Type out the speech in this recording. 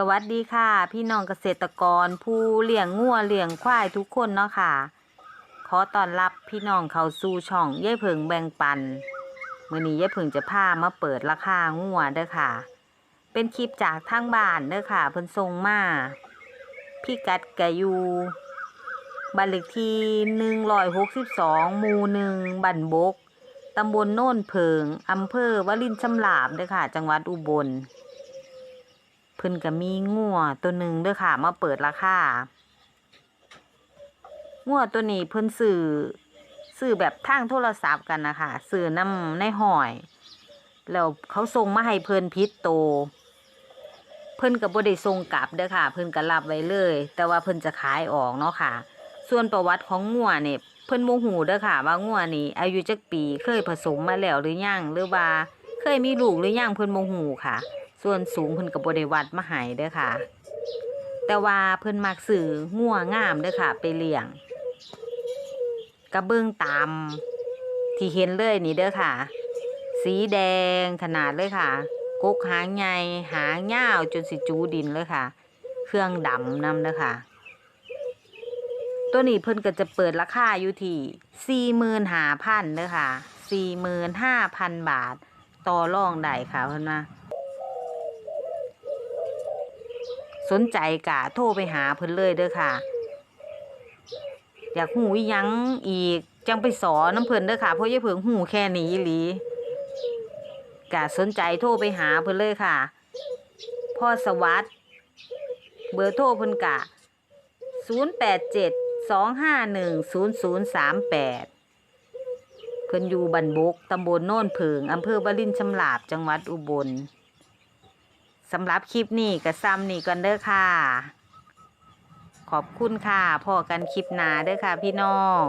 สวัสดีค่ะ พี่น้องเกษตรกรผู้เลี้ยงงัวเลี้ยงควายทุกคนเนาะค่ะ ขอต้อนรับพี่น้องเขาสู่ช่องยายเพิงแบ่งปันมื้อนี้ยายเพิงจะพามาเปิดราคางัวเด้อค่ะ เป็นคลิปจากทางบ้านเด้อค่ะเพิ่นส่งมาพี่กัดกะยูบ้านเลขที่162หกสิบสองมู่หนึ่งบ้านบกตำบลโน่นเพิงอำเภอวลินชำลาบเด้อค่ะ จังหวัดอุบล พิ่นก็มีงัวตัวหนึ่งเด้อค่ะ มาเปิดราคางัวตัวนี้เพิ่นซื้อซื้อแบบทางโทรศัพท์กันนะคะซื้อน้ำในหอย แล้วเขาส่งมาให้เพิ่นพิษโต เพิ่นก็บ่ได้ส่งกลับเด้อค่ะ เพิ่นก็รับไว้เลย แต่ว่าเพิ่นจะขายออกเนาะค่ะ ส่วนประวัติของงัวเนี่ยเพิ่นบ่ฮู้เด้อค่ะ ว่างัวนี่อายุจักปีเคยผสมมาแล้วหรือยังหรือว่าเคยมีลูกหรือยังเพิ่นบ่ฮู้ค่ะ ส่วนสูงเพิ่นก็บ่ได้วัดมาให้เด้อค่ะ แต่ว่าเพิ่นมักซื้องัวงามเด้อค่ะ ไปเลี้ยงกระเบื้องตามที่เห็นเลยนี่เด้อค่ะ สีแดงขนาดเลยค่ะกกหางใหญ่หางยาวจนสิจูดินเลยค่ะ เครื่องดำนำเด้อค่ะ ตัวนี้เพิ่นก็จะเปิดราคาอยู่ที่สี่หมื่นห้าพันเด้อค่ะสี่หมื่นห้าพันบาท ต่อรองได้ค่ะเพิ่นว่า สนใจกะโทรไปหาเพิ่นเลยเด้อค่ะ อยากหูยังอีกจังไปสอนน้ำเพิ่นเด้อค่ะเพราะยายเพิ่งหูแค่นี้หลีกะสนใจโทรไปหาเพิ่นเลยค่ะ พ่อสวัสด์เบอร์โทรเพิ่นกะ 0 8 7 2 5 1 0 0 3 8เพิ่นอยู่บันบกตำบลโน่นเพิงอำเภอวลินชำลาบจังหวัดอุบล สำหรับคลิปนี้กับซ้ำนี่กันเด้อค่ะ ขอบคุณค่ะพอกันคลิปหนาเด้อค่ะพี่น้อง